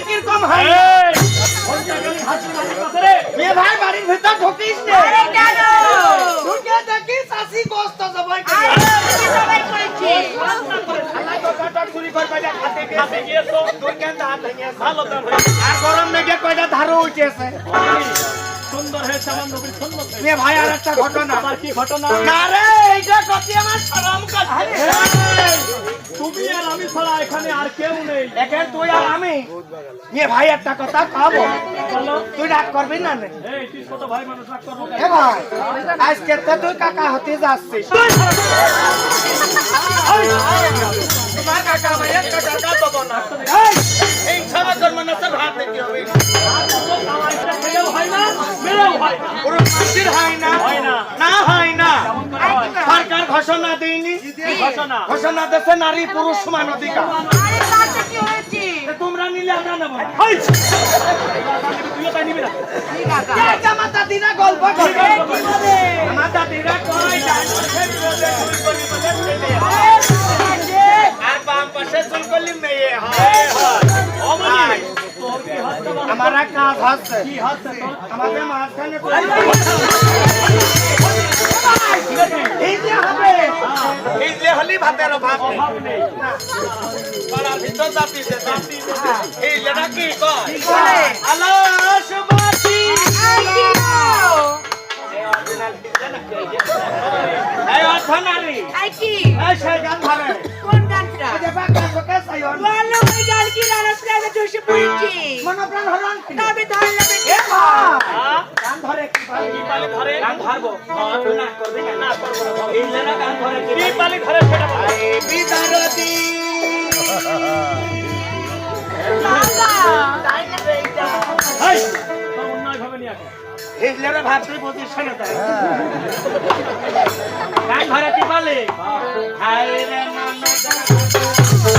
খানি কীরকম হয়। এ ভাই বাড়ির ভিতর ঢুকিস নে। কেন? ঢুকে দেখিস আসি গোস্ত সবাই করেছি সুন্দর হয়েছে আমার নবীর সুন্দর ভাই আর একটা ঘটনা। আবার কি ঘটনা? না রে এইটা এ ভাই একটা কথা খাব তুই রাগ করবি না নে? এই তুই ছোট ভাই মানুষ রাগ করব এ ভাই আজকে তো তুই কাকা হতে যাচ্ছিস। তোমার কাকা না। এই, জন্ম না দিতে হবে। হয় হয় হয় হয় হয় হয়? সরকার ঘোষণা দেয়নি। ঘোষণা। ঘোষণা দেশে নারী পুরুষ সমান অধিকার তোমরা নিলে আমরা নেব! তুইও তাই না আমার দাদিরা গল্প করে। আমার দাদিরা কয়। আর বাম পাশে চুল করলি মেয়ে হয়। এক কাজ হচ্ছে কি হলি ভাতের অভাব নেই। পাড়ার ভিতর। এই যেটা কি কয়? এই অর্থনারী কি? এই সেই গান ধরে। কোন গানটা? এই যে বাঁকা চোখে সাইন বলো কি রানা প্রাণে চষে পড়েছি মনোপ্রাণ হরণ তবে ধরলাম এ মা হ্যাঁ? গান ধরে কি পালি কি পালি ধরে? গান ধরবো। না করবি না না করব না এই যেটা গান ধরে কি কি ধরে সেটা বলো। বিদারতি। তাই না রে হাই! আসো। হিজলেরা ভাবতে পজিশন দেয় গান ধরে কি বলে? হায় রে ননদ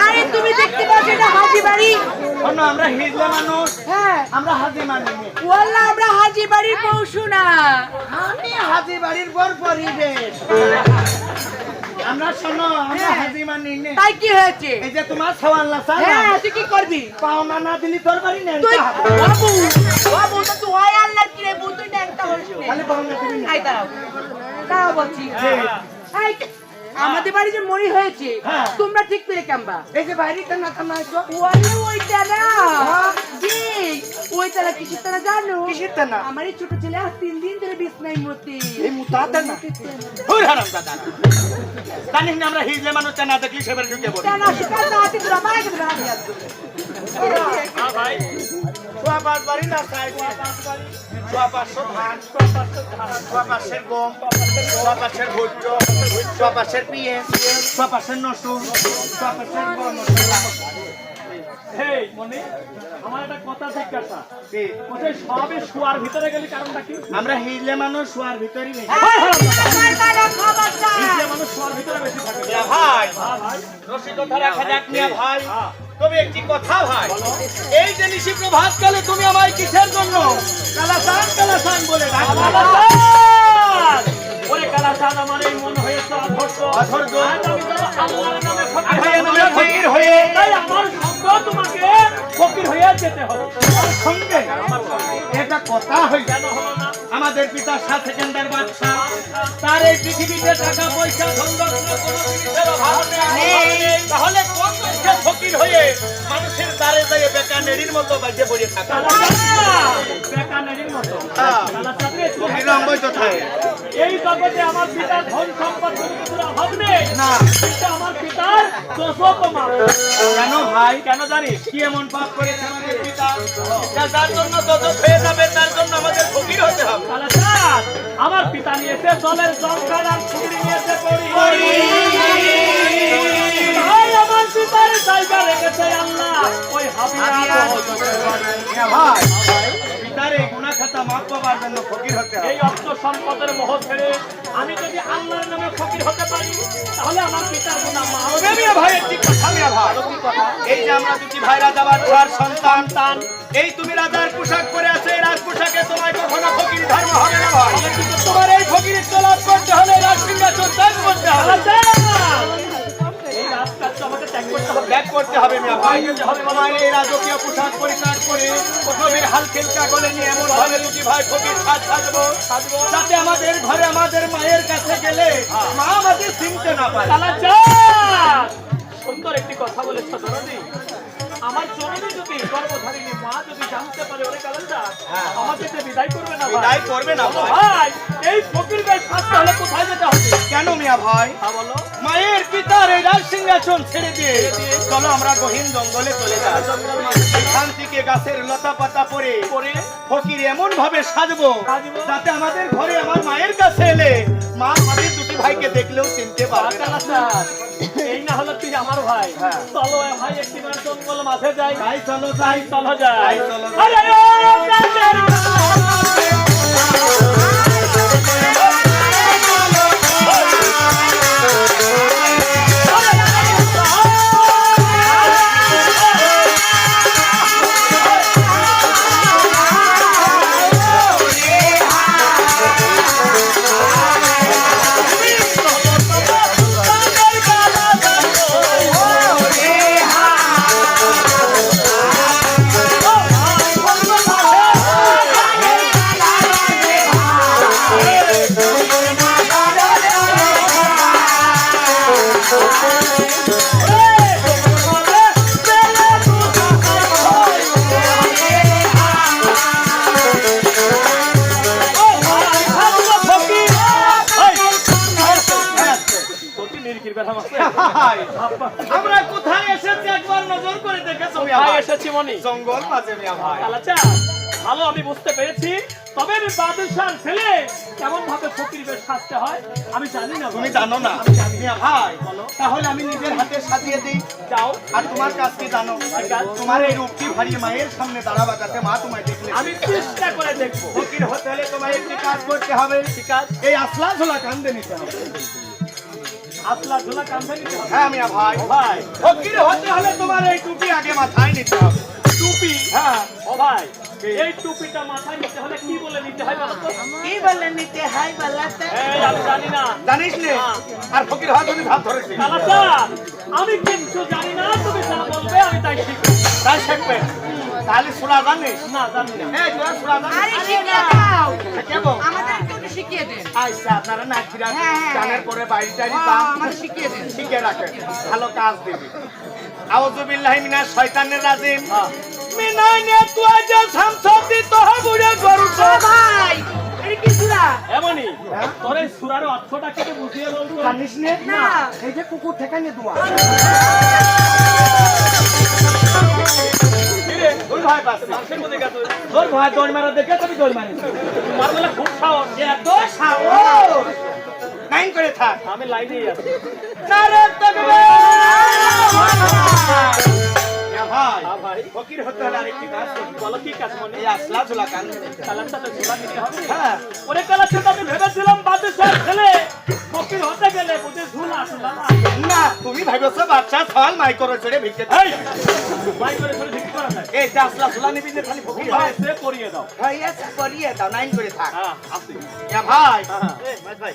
আরে না তুমি দেখতে পাচ্ছ এটা হাজি বাড়ি। শোনো আমরা হিজলে মানুষ। হ্যাঁ। আমরা হাজি মানি ওয়াল্লাহ আমরা হাজি বাড়ির পৌঁছু না আমি হাজি বাড়ির বর পরিবেশ। আমরা শোনো আমরা হাজি মানি নে। তাই কি হয়েছে? এই যে তোমার সওয়াল্লা সালা হ্যাঁ তুই কি করবি? পাওনা না দিলি তোর বাড়ি তুই বাবু বাবু তো তুই আয় আল্লাহ কি রে বউ তুই ন্যাংটা হইছিস খালি পাওনা দিবি না আই দাঁড়াও। দাঁড়াও বলছি। আই, আমাদের বাড়ি যে মরি হয়েছে হ্যাঁ। তোমরা ঠিক পেলে কেমবা এই যে বাইরে আইছো ওয়ালে ওইটা তারা জি ওইটা না কিসের তারা জানো? কিসের তারা আমার এই ছোট ছেলে আর তিন দিন ধরে বিছনাই মতি এই মুতা তারা ওই হারাম দাদা। জানিস না আমরা হিজলে মানুষ না দেখলি সেবার ঢুকে পড়ি। তারা হ্যাঁ ভাই সোয়া পাঁচ বাড়ি না চাই সোয়া পাঁচ বাড়ি সোয়া পাঁচশো ধান সোয়া পাঁচশের গম সোয়া পাঁচশের ভুট্ট সোয়া পাঁচশের পিয়ে সোয়া পাঁচশের নসুন সোয়া পাঁচশের হেই মনি আমার একটা কথা জিজ্ঞাসা কোথায় সবই শোয়ার ভিতরে গেলি কারণটা কি আমরা হিজলে মানুষ শোয়ার যে মানুষ শোয়ার ভিতরে বেশি থাকে ভাই হ্যাঁ ভাই রসিকতা রাখা যাক মিয়া ভাই হ্যাঁ। তবে একটি কথা ভাই এই যে নিশি প্রভাত কালে তুমি আমায় কিসের জন্য? কালাসান কালাসান বলে ওরে কালাচাঁদ, আমার এই মন হয়েছে অধৈর্য। অধৈর্য। আজ আমি তো আল্লাহর নামে ফকির হয়ে তাই আমার সঙ্গ তোমাকে ফকির হয়ে যেতে হবে। আমার সঙ্গে। এটা কথা হইল কেন হলো না? আমাদের পিতা সাত সেকেন্ডার বাদশা তার এই পৃথিবীতে টাকা পয়সা সংরক্ষণ কোনো জিনিসের অভাব নেই। তাহলে কোন ফকির হয়ে মানুষের দ্বারে যেয়ে বেকার নেড়ির মতো বাইতে পড়ে থাকা। বেকানেরির মতো। কালাচাঁদ রে, তুই বিলম্বই তো থাকে এই জগতে আমার পিতার ধন সম্পদ অভাব নেই। না। আমার পিতার দোষও কেন ভাই? কেন জানিস? কি এমন পাপ করেছে আমাদের পিতা? যার জন্য তত হয়ে যাবে তার জন্য আমাদের ফকির হতে হবে। আমার পিতা নিয়েছে আর পরি। তাই আমার পিতার জায়গা রেখেছে আল্লাহ। ওই হাবিয়া ভাই পিতার এই গুনাহ পাবার জন্য ফকির হতে হবে। এই অর্থ সম্পদের মোহ ছেড়ে আমি যদি আল্লাহর নামে ফকির হতে পারি তাহলে আমার পিতার গুণা মা তবে মিয়া ভাই একটি কথা মিয়া ভাই? এই যে আমরা দুটি ভাই রাজা বাদশার সন্তান তান এই তুমি রাজার পোশাক পরে আছো এই রাজ পোশাকে তোমায় কখনো ফকির ধর্ম হবে না ভাই। তোমার এই ফকির তলাপ করতে হলে রাজ সিংহাসন ত্যাগ করতে হবে। করতে হবে ত্যাগ করতে যাতে আমাদের ঘরে আমাদের মায়ের কাছে গেলে মা আমাদের চিনতে না পারে। সুন্দর একটি কথা বলেছ আমার জননী যদি গর্ভধারিণী মা যদি হ্যাঁ। আমাকে যে বিদায় করবে না বিদায় করবে না ভাই। ভাই এই ফকির গায়ে থাকতে হলে কোথায় যেতে হবে? কেন মিয়া ভাই? বলো। মায়ের পিতার এই রাজ সিংহাসন ছেড়ে দিয়ে চলো আমরা গহীন জঙ্গলে চলে যাই। এখান থেকে গাছের লতা পাতা পরে করে ফকির এমন ভাবে সাজবো। যাতে আমাদের ঘরে আমার মায়ের কাছে এলে মা আমাদের ভাইকে দেখলেও চিনতে পারবে না এই না হলো তুই আমার ভাই হ্যাঁ। চলো ভাই একটি জঙ্গল মাঝে যাই ভাই চলো যাই চলো যাই চলো ভাই ভাই। এসেছি মনি। জঙ্গল মাঝে মিয়া ভাই। ভালো আমি বুঝতে পেরেছি। তবে আমি বাদশার ছেলে কেমন ভাবে ফকির বেশ সাজতে হয় আমি জানি না তুমি। জানো না। মিয়া ভাই বলো। তাহলে আমি নিজের হাতে সাজিয়ে দিই। যাও। আর তোমার কাজকে জানো? তোমার এই রূপটি ভারিয়ে মায়ের সামনে দাঁড়াবা যাতে মা তোমায় দেখলে। আমি চেষ্টা করে দেখব। ফকির হতে হলে তোমায় একটি কাজ করতে হবে। ঠিক আছে এই আসলা ঝোলা কান্দে নিতে হবে। হ্যাঁ মিয়া ভাই। ও ভাই। ফকির হতে হলে তোমার এই টুপি আগে মাথায় নিতে হবে। টুপি? হ্যাঁ। ও ভাই এই টুপিটা মাথায় নিতে হলে কি বলে নিতে হয় কি বললেন নিতে হাই বলাতে এই আমি জানি না। জানিস নে? আর ফকির হওয়ার জন্য ভাব ধরেছি। আমি কিচ্ছু জানি না তুমি যা বলবে আমি তাই শিখব। তাই শিখবে? তাহলে শোনা জানিস? না জানি না। এই তোরা শোনা আরে জানিস দাও কেমন আমাদের শিখিয়ে দেন। আচ্ছা আপনারা নাচিরা হ্যাঁ, হ্যাঁ। গানের পরে বাড়ি টাড়ি যান আমার শিখিয়ে দেন। শিখে রাখেন। ভালো কাজ দিবি। আউযু বিল্লাহি মিনাশ শয়তানির রাজিম। হ্যাঁ। মিনানে তুই যে শামসতি তোহ বুড়ে গরুছ ভাই এমনই। হ্যাঁ? তোর সুরার অর্থটা কি বুঝিয়ে বলতো জানিস না? এই যে কুকুর ঠেকাইনে তোমার তোর ভয় পাচ্ছে মানুষের মধ্যে গেছো। তোর ভয় দৌড় মারা দেখে তুমি দৌড় মারি। তোমার বলে খুব সাহস। এত সাহস! নাইন করে থাক। আমি লাইনেই আছি। নারে ভাই। হ্যাঁ ফকির হতে হলে আরেকটি কাজ। বলো কি কাজ মনে? এই আসলা ঝোলা কান কালারটা তো ঝোলা নিতে হবে। হ্যাঁ। ওরে কালারটা তো আমি ভেবেছিলাম ছেলে। ফকির হতে গেলে বুঝে ঝুল আসলা না। তুমি ভাইবছো বাচ্চা ছল মাই করে ছেড়ে ভিক্ষে এই ভাই করে করে ঠিক করা যায়। এই যে আসলা ঝোলা নিবি যে খালি ফকির ভাই সে করিয়ে দাও। ভাই এসে করিয়ে দাও নাইন করে থাক। হ্যাঁ আসি ভাই। হ্যাঁ। ভাই।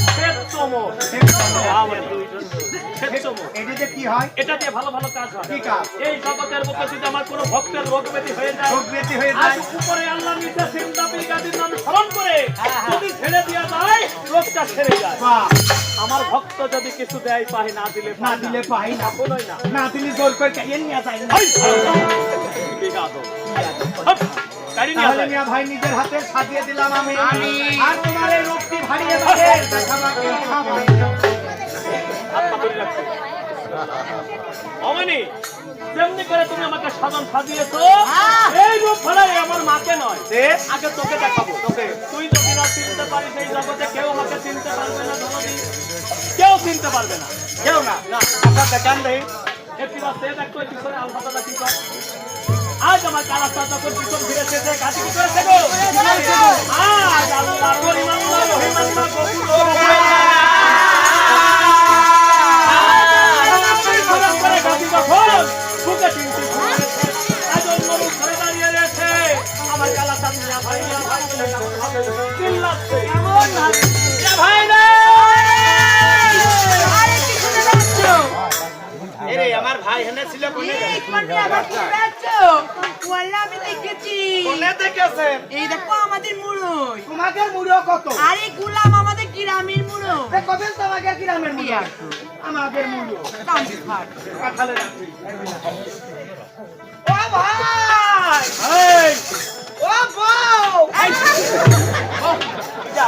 আমার কি হয়? এটা ভালো ভালো কাজ হয়। কি কাজ? এই জগতের বুকে যদি আমার কোনো ভক্তের রোগ ব্যাধি হয়ে যায় রোগ ব্যাধি হয়ে যায়। উপরে আল্লাহ নিচে সিন্দা বিগাদির নাম স্মরণ করে যদি ছেড়ে দেওয়া যায় রোগটা ছেড়ে যায়। আমার ভক্ত যদি কিছু দেয় পাই না দিলে না দিলে পাই না। কোনোই না। না দিলে জোর করে চাইয়ে নিয়ে যায়। না তাহলে মিয়া ভাই নিজের হাতে সাজিয়ে দিলাম আমি। আর তোমার এই ভারিয়ে। অমনি যেমনি করে তুমি আমাকে সাধন সাজিয়েছো হ্যাঁ। এই রূপ ফেলাই আমার মাকে নয় আগে তোকে দেখাবো তোকে তুই যদি না চিনতে পারিস এই জগতে কেউ আমাকে চিনতে পারবে না ধনদি কেউ চিনতে পারবে না কেউ না না আপনার দেখান দেই একটি সে দেখতো পিছনে আলফাটা কি কর আজ আমার কালাটা যখন পিছন ফিরেছে, সে কাজে কি করেছে গো? আজ আল্লাহ পরিমাণ রহিমান্না আজ অন্য ভাই হেনে ছিল কোনে? কোনে আবার ঘুরাচ্ছো ওয়াল্লা আমি দেখেছি। কোনে দেখেছেন? এই দেখো আমাদের মুড়ো তোমাদের মুড়ো কত? আরে গোলাম আমাদের গ্রামের মুড়ো এ কবে তোমাকে গ্রামের মুড়ো আমাদের মুড়ো কাম কাঠালে রাখি ও ভাই! এই! ও বউ! এই! হ্যাঁ। যা।